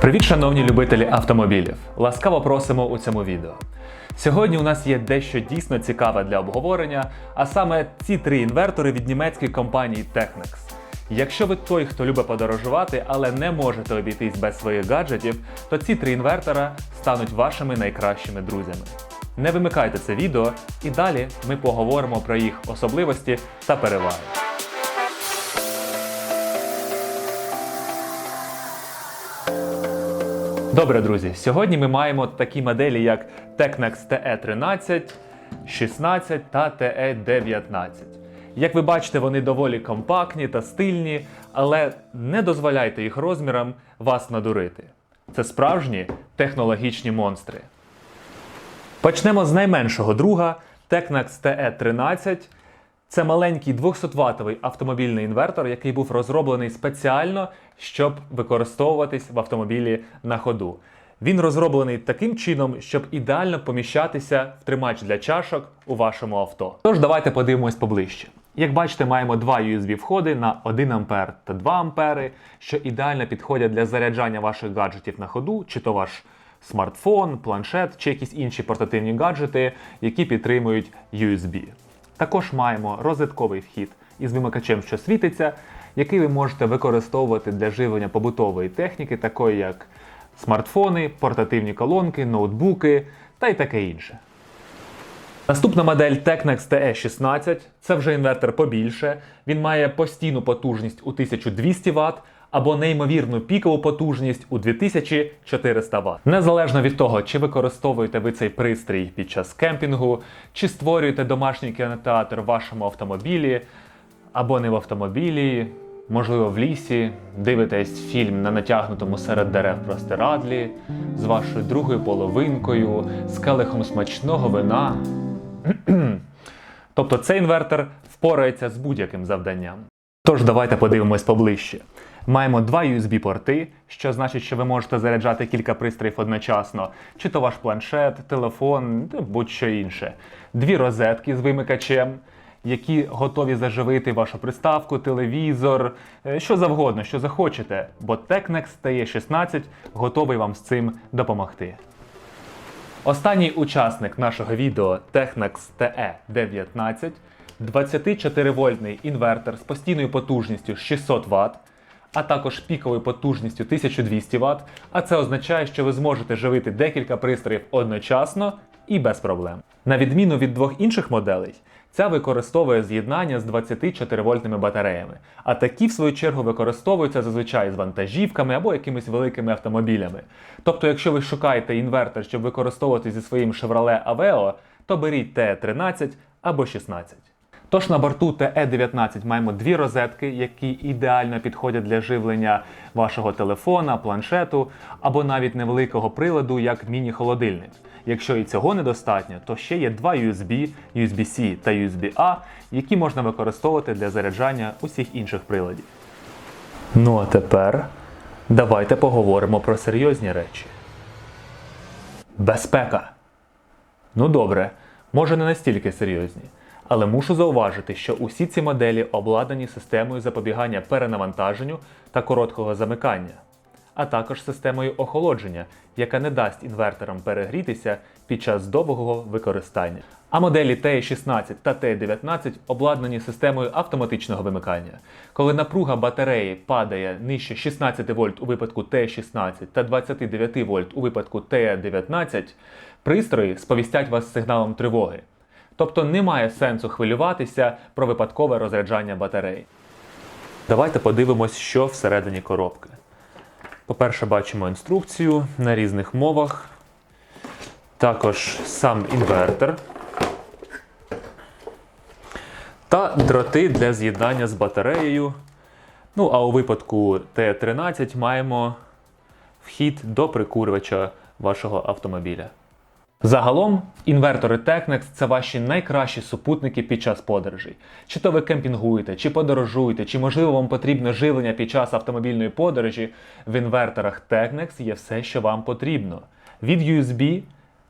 Привіт, шановні любителі автомобілів! Ласкаво просимо у цьому відео. Сьогодні у нас є дещо дійсно цікаве для обговорення, а саме ці три інвертори від німецької компанії Technex. Якщо ви той, хто любить подорожувати, але не можете обійтись без своїх гаджетів, то ці три інвертора стануть вашими найкращими друзями. Не вимикайте це відео, і далі ми поговоримо про їх особливості та переваги. Добре, друзі, сьогодні ми маємо такі моделі, як Technex TE13, 16 та TE19. Як ви бачите, вони доволі компактні та стильні, але не дозволяйте їх розмірам вас надурити. Це справжні технологічні монстри. Почнемо з найменшого друга Technex TE13. Це маленький 200-ваттовий автомобільний інвертор, який був розроблений спеціально, щоб використовуватись в автомобілі на ходу. Він розроблений таким чином, щоб ідеально поміщатися в тримач для чашок у вашому авто. Тож давайте подивимось поближче. Як бачите, маємо два USB-входи на 1 А та 2 А, що ідеально підходять для заряджання ваших гаджетів на ходу, чи то ваш смартфон, планшет чи якісь інші портативні гаджети, які підтримують USB. Також маємо розетковий вхід із вимикачем, що світиться, який ви можете використовувати для живлення побутової техніки, такої як смартфони, портативні колонки, ноутбуки та й таке інше. Наступна модель Technex TE16 це вже інвертор побільше. Він має постійну потужність у 1200 Вт або неймовірну пікову потужність у 2400 Вт. Незалежно від того, чи використовуєте ви цей пристрій під час кемпінгу, чи створюєте домашній кінотеатр в вашому автомобілі, або не в автомобілі, можливо, в лісі, дивитесь фільм на натягнутому серед дерев простирадлі з вашою другою половинкою, з келихом смачного вина. Тобто цей інвертор впорається з будь-яким завданням. Тож давайте подивимось поближче. Маємо два USB-порти, що значить, що ви можете заряджати кілька пристроїв одночасно, чи то ваш планшет, телефон, будь-що інше. Дві розетки з вимикачем, які готові заживити вашу приставку, телевізор, е, що завгодно, що захочете, бо Technex TE16 готовий вам з цим допомогти. Останній учасник нашого відео Technex TE19 24-вольтний інвертор з постійною потужністю 600 Вт, а також піковою потужністю 1200 Вт. А це означає, що ви зможете живити декілька пристроїв одночасно і без проблем. На відміну від двох інших моделей, ця використовує з'єднання з 24-вольтними батареями, а такі, в свою чергу, використовуються зазвичай з вантажівками або якимись великими автомобілями. Тобто, якщо ви шукаєте інвертор, щоб використовувати зі своїм Chevrolet Aveo, то беріть TE13 або 16. Тож на борту TE19 маємо дві розетки, які ідеально підходять для живлення вашого телефона, планшету або навіть невеликого приладу, як міні-холодильник. Якщо і цього недостатньо, то ще є два USB, USB-C та USB-A, які можна використовувати для заряджання усіх інших приладів. Ну а тепер давайте поговоримо про серйозні речі. Безпека. Ну добре, може не настільки серйозні. Але мушу зауважити, що усі ці моделі обладнані системою запобігання перенавантаженню та короткого замикання, а також системою охолодження, яка не дасть інверторам перегрітися під час довгого використання. А моделі TE16 та TE19 обладнані системою автоматичного вимикання. Коли напруга батареї падає нижче 16 вольт у випадку TE16 та 29 вольт у випадку TE19, пристрої сповістять вас сигналом тривоги. Тобто немає сенсу хвилюватися про випадкове розряджання батарей. Давайте подивимось, що всередині коробки. По-перше, бачимо інструкцію на різних мовах. Також сам інвертор. Та дроти для з'єднання з батареєю. Ну, а у випадку Т13 маємо вхід до прикурювача вашого автомобіля. Загалом, інвертори Technex – це ваші найкращі супутники під час подорожей. Чи то ви кемпінгуєте, чи подорожуєте, чи можливо вам потрібно живлення під час автомобільної подорожі, в інверторах Technex є все, що вам потрібно. Від USB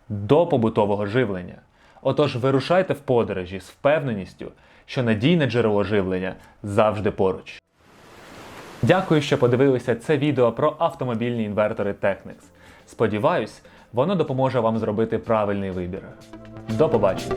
до побутового живлення. Отож, вирушайте в подорожі з впевненістю, що надійне джерело живлення завжди поруч. Дякую, що подивилися це відео про автомобільні інвертори Technics. Сподіваюсь, воно допоможе вам зробити правильний вибір. До побачення!